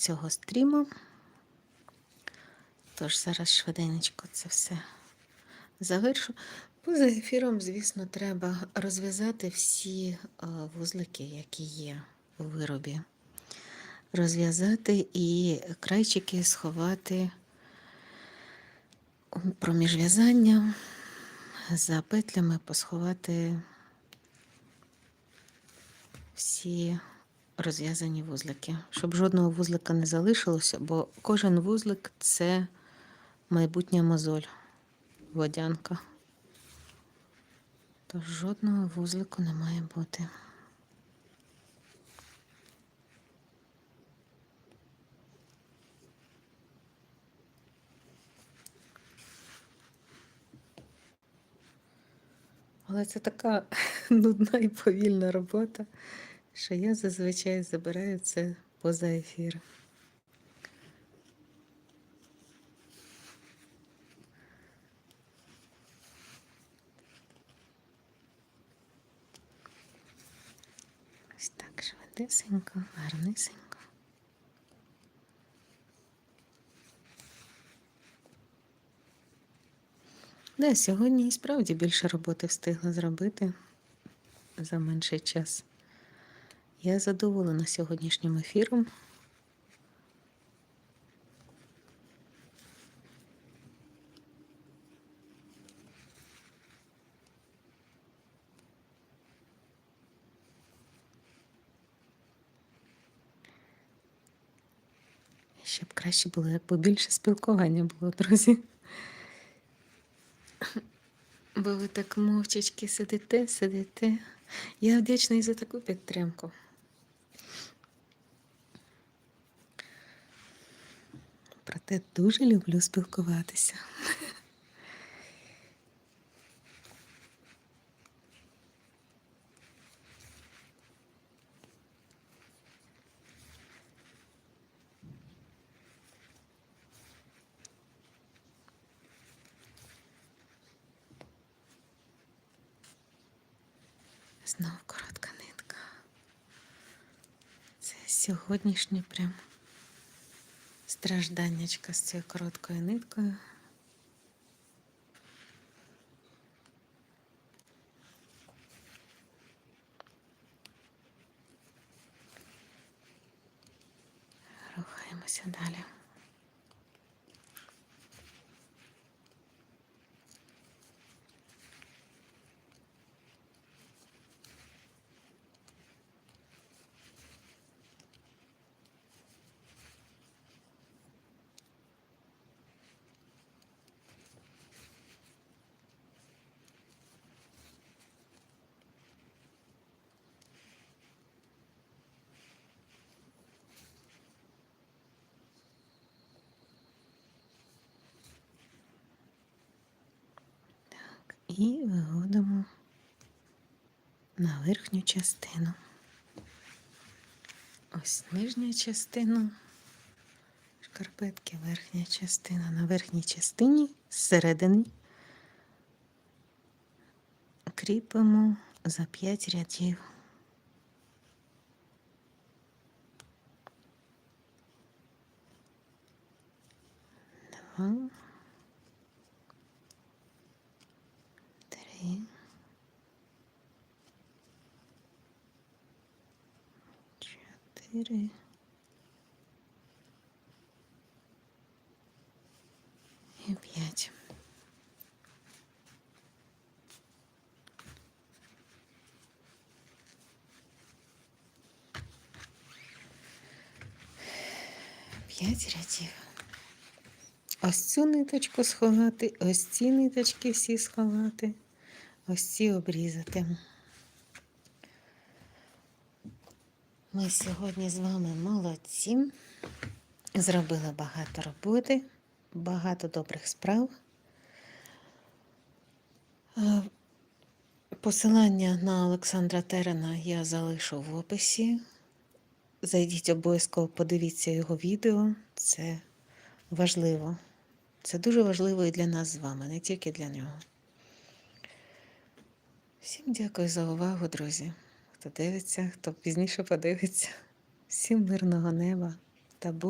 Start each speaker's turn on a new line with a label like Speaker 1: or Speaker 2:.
Speaker 1: цього стріму. Тож зараз швиденько це все завершу. Поза ефіром, звісно, треба розв'язати всі е, вузлики, які є у виробі. Розв'язати і крайчики сховати у проміжв'язання, за петлями посховати всі розв'язані вузлики, щоб жодного вузлика не залишилося, бо кожен вузлик це майбутня мозоль, водянка. Тож жодного вузлику не має бути. Але це така нудна і повільна робота, що я зазвичай забираю це поза ефір. Ось так швидесенько, гарнисенько. Да, сьогодні і справді більше роботи встигла зробити за менший час. Я задоволена сьогоднішнім ефіром. Щоб краще було, побільше спілкування було, друзі. Бо ви так мовчачки сидите, сидите. Я вдячна і за таку підтримку. Проте дуже люблю спілкуватися. Знову коротка нитка. Це сьогоднішнє прям стражданнячка з цією короткою ниткою. Рухаємося далі. І виводимо на верхню частину. Ось нижня частина шкарпетки, верхня частина. На верхній частині зсередини кріпимо за 5 рядів. Два. Чотири. І п'ять. П'ять рядів. Ось цю ниточку сховати, ось ці ниточки всі сховати, ось ці обрізати. Ми сьогодні з вами молодці. Зробили багато роботи, багато добрих справ. Е, Посилання на Олександра Терена я залишу в описі. Зайдіть обов'язково, подивіться його відео. Це важливо. Це дуже важливо і для нас з вами, не тільки для нього. Всім дякую за увагу, друзі. Хто дивиться, хто пізніше подивиться. Всім мирного неба та.